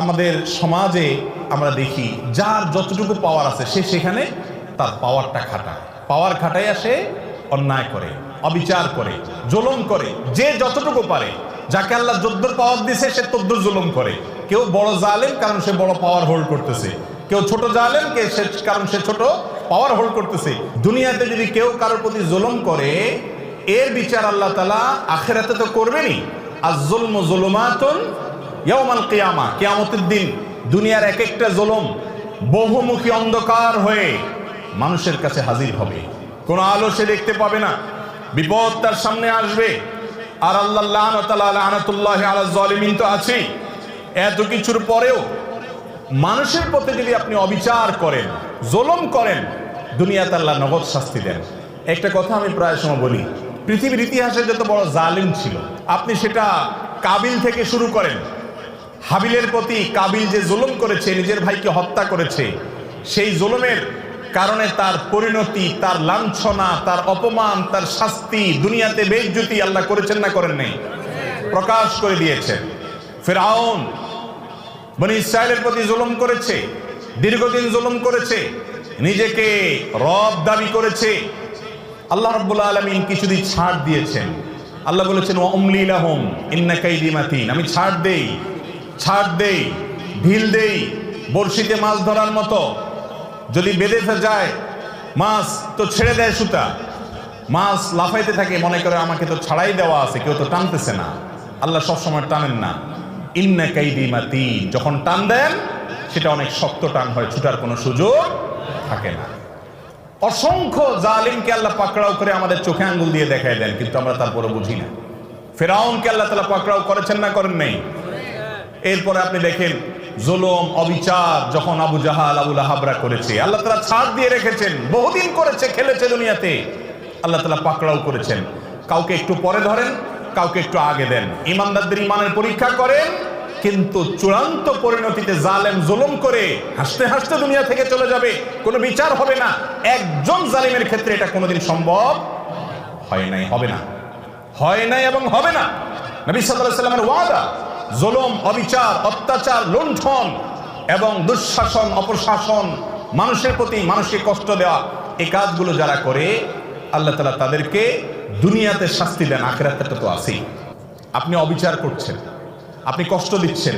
আমাদের সমাজে আমরা দেখি, যার যতটুকু পাওয়ার আছে, সে সেখানে তার পাওয়ারটা খাটায়। পাওয়ার খাটাইয়া সে অন্যায় করে, অবিচার করে, জুলুম করে, যে যতটুকু পারে। যাকে আল্লাহ যদ্দুর পাওয়ার দিছে, সে তদ্দুর জুলুম করে। কেউ বড় জালেম, কারণ সে বড় পাওয়ার হোল্ড করতেছে। কেউ ছোট জালেম, কে সে, কারণ সে ছোট পাওয়ার হোল্ড করতেছে। দুনিয়াতে যদি কেউ কারোর প্রতি জুলুম করে, এর বিচার আল্লাহ তালা আখেরাতে তো করবেনই। আর জুলম জুলুমাতুন ইয়াউমাল কিয়ামা, কিয়ামতের দিন দুনিয়ার এক একটা জুলুম বহুমুখী অন্ধকার হয়ে মানুষের কাছে হাজির হবে। কোনো আলো সে দেখতে পাবে না, বিপদ তার সামনে আসবে। আর আল্লাহ লানতুল্লাহ আলা জালিমিন তো আছেই। এত কিছুর পরেও মানুষের প্রতি যদি আপনি অবিচার করেন, জুলুম করেন, দুনিয়াতে আল্লাহ নগদ শাস্তি দেন। একটা কথা আমি প্রায় সময় বলি, পৃথিবীর ইতিহাসে যত বড় জালিম ছিল, আপনি সেটা কাবিল থেকে শুরু করেন। হাবিলের প্রতি কাবিল যে জুলুম করেছে, নিজের ভাইকে হত্যা করেছে, সেই জুলুমের কারণে তার পরিণতি, তার লাঞ্ছনা, তার অপমান, তার শাস্তি দুনিয়াতে বেজ্জুতি আল্লাহ করেছেন না করেন নেই, প্রকাশ করে দিয়েছেন। ফেরাউন বনি ইসরায়েলের প্রতি জুলুম করেছে, দীর্ঘদিন জুলুম করেছে, নিজেকে রব দাবি করেছে। আল্লাহ রাব্বুল আলামিন কিছুদিন ছাড় দিয়েছেন। আল্লাহ বলেছেন অমলি লাহুম, ইন্না কাইদি মাতিন। আমি ছাড় দেই ছাড় দেই, ঢিল দেই, বড়শিতে মাছ ধরার মতো। যদি বেঁধে যায়, মাছ তো ছেড়ে দেয় সুতা। মাছ লাফাইতে থাকে, মনে করে আমাকে তো ছাড়াই দেওয়া আছে, কেউ তো টানতেছে না। আল্লাহ সবসময় টানেন না। ইন্না কাইদি মাতি, যখন টান দেন, সেটা অনেক শক্ত টান হয়, ছুটার কোনো সুযোগ থাকে না। অসংখ্য জালিমকে আল্লাহ পাকড়াও করে আমাদের চোখে আঙ্গুল দিয়ে দেখায় দেন, কিন্তু আমরা তারপরে বুঝি না। ফেরাউনকে আল্লাহ তালা পাকড়াও করেছেন না করেন নেই? এরপরে আপনি দেখেন জুলুম, অবিচার, যখন আবু জাহাল আবুল হাবরা করেছে। আল্লাহ তালা ছাড় দিয়ে রেখেছেন, বহুদিন করেছে খেলেছে দুনিয়াতে। আল্লাহ তালা পাকড়াও করেছেন। কাউকে একটু পরে ধরেন, কাউকে একটু আগে দেন। ইমানদারদের ইমানের পরীক্ষা করেন, কিন্তু চূড়ান্ত পরিণতিতে জালেম জুলুম করে হাসতে হাসতে দুনিয়া থেকে চলে যাবে। কোনো বিচার হবে না। একজন জালিমের ক্ষেত্রে এটা কোনোদিন সম্ভব হয় নাই, হবে না। হয় নাই এবং হবে না। নবী সাল্লাল্লাহু সাল্লামের ওয়াদা জুলুম, অবিচার, অত্যাচার, লুণ্ঠন এবং দুঃশাসন, অপশাসন, মানুষের প্রতি মানুষকে কষ্ট দেওয়া, এই কাজগুলো যারা করে, আল্লাহ তালা তাদেরকে দুনিয়াতে শাস্তি দেন, আখেরাতে তো আছেই। আপনি অবিচার করছেন, আপনি কষ্ট দিচ্ছেন,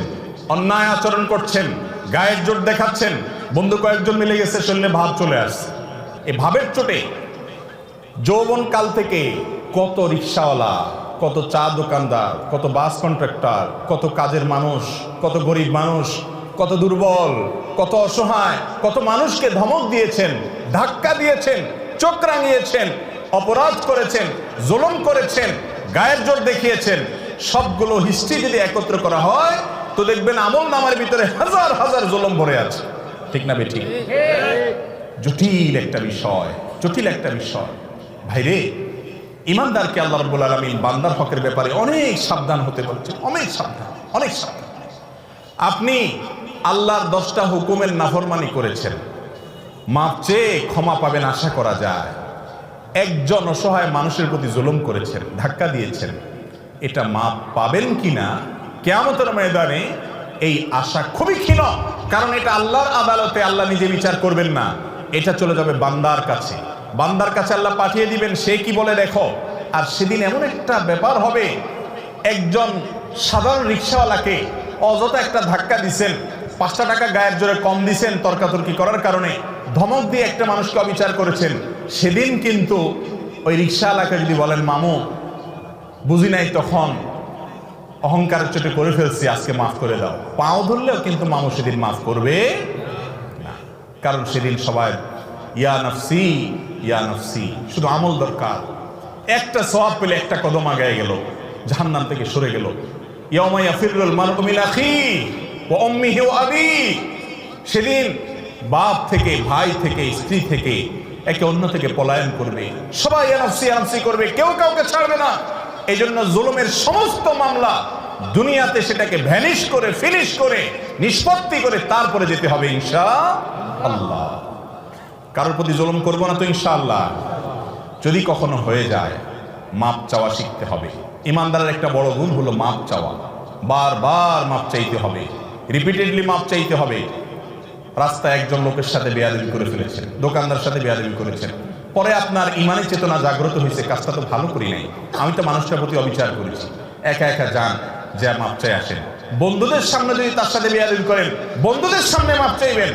অন্যায় আচরণ করছেন, গায়ের জোর দেখাচ্ছেন, বন্ধু কয়েকজন মিলে গেছে, শরীরে ভাব চলে আসছে। এই ভাবের চোটে যৌবন কাল থেকে কত রিক্সাওয়ালা কত চা দোকানদার কত বাস কন্ট্রাক্টর কত কাজের মানুষ কত গরিব মানুষ কত দুর্বল কত অসহায় কত মানুষকে ধমক দিয়েছেন ধাক্কা দিয়েছেন চোখ রাঙিয়েছেন অপরাধ করেছেন জুলুম করেছেন গায়ের জোর দেখিয়েছেন। সবগুলো হিস্ট্রি যদি একত্র করা হয় তো দেখবেন আমল নামার ভিতরে হাজার হাজার জোলম ভরে আছে। ঠিক না বেঠিক? জটিল একটা বিষয় জটিল একটা বিষয়। ভাইরে ইমানদারকে আল্লাহ রব্বুল আলমিন বান্দার হকের ব্যাপারে অনেক সাবধান হতে বলছেন। অনেক সাবধান অনেক সাবধান। আপনি আল্লাহর দশটা হুকুমের নাফরমানি করেছেন। মাপ চেয়ে ক্ষমা পাবেন আশা করা যায়। একজন অসহায় মানুষের প্রতি জুলুম করেছেন, ধাক্কা দিয়েছেন। এটা মাপ পাবেন কিনা? কেয়ামতের ময়দানে এই আশা খুবই ক্ষীণ, কারণ এটা আল্লাহর আদালতে আল্লাহ নিজে বিচার করবেন না। এটা চলে যাবে বান্দার কাছে। বান্দার কাছে আল্লাহ পাঠিয়ে দিবেন, সে কি বলে দেখো। আর সেদিন এমন একটা ব্যাপার হবে, একজন সাধারণ রিক্সাওয়ালাকে অযথা একটা ধাক্কা দিছেন, পাঁচটা টাকা গায়ের জোরে কম দিছেন তর্কাতর্কি করার কারণে ধমক দিয়ে একটা মানুষকে অবিচার করেছেন। সেদিন কিন্তু ওই রিক্সাওয়ালাকে যদি বলেন, মামু, বুঝি নাই তখন অহংকারের চোটে করে ফেলছি, আজকে মাফ করে দাও। পাও ধরলেও কিন্তু মামু সেদিন মাফ করবে কারণ সেদিন সবাই ইয়া নফসি ইয়া নফসি। শুধু আমল দরকার। একটা সওয়াব পেলে একটা কদম আগায় গেল, জাহান্নাম থেকে সরে গেল। আবি। সেদিন বাপ থেকে, ভাই থেকে, স্ত্রী থেকে একে অন্য থেকে পলায়ন করবে। সবাই এনফসি এনফসি করবে, কেউ কাউকে ছাড়বে না। এই জন্য জুলুমের সমস্ত মামলা দুনিয়াতে সেটাকে ভ্যানিশ করে, ফিনিশ করে, নিষ্পত্তি করে তারপরে যেতে হবে ইনশা আল্লাহ। কারোর প্রতি জুলুম করব না তো ইনশাআল্লাহ। যদি কখনো হয়ে যায়, মাপ চাওয়া শিখতে হবে। ইমানদারের একটা বড় গুণ হলো মাপ চাওয়া। বারবার মাপ চাইতে হবে। রিপিটেডলি মাপ চাইতে হবে। রাস্তায় একজন লোকের সাথে বেয়াদবি করে ফেলেছেন, দোকানদার সাথে বেয়াদবি করেছেন। পরে আপনার ইমানের চেতনা জাগ্রত হয়েছে, কাজটা তো ভালো করি নাই। আমি তো মানুষটার প্রতি অবিচার করেছি। একা একা যান, যা মাপ চাই আসেন। বন্ধুদের সামনে যদি তার সাথে বেয়াদবি করেন, বন্ধুদের সামনে মাপ চাইবেন।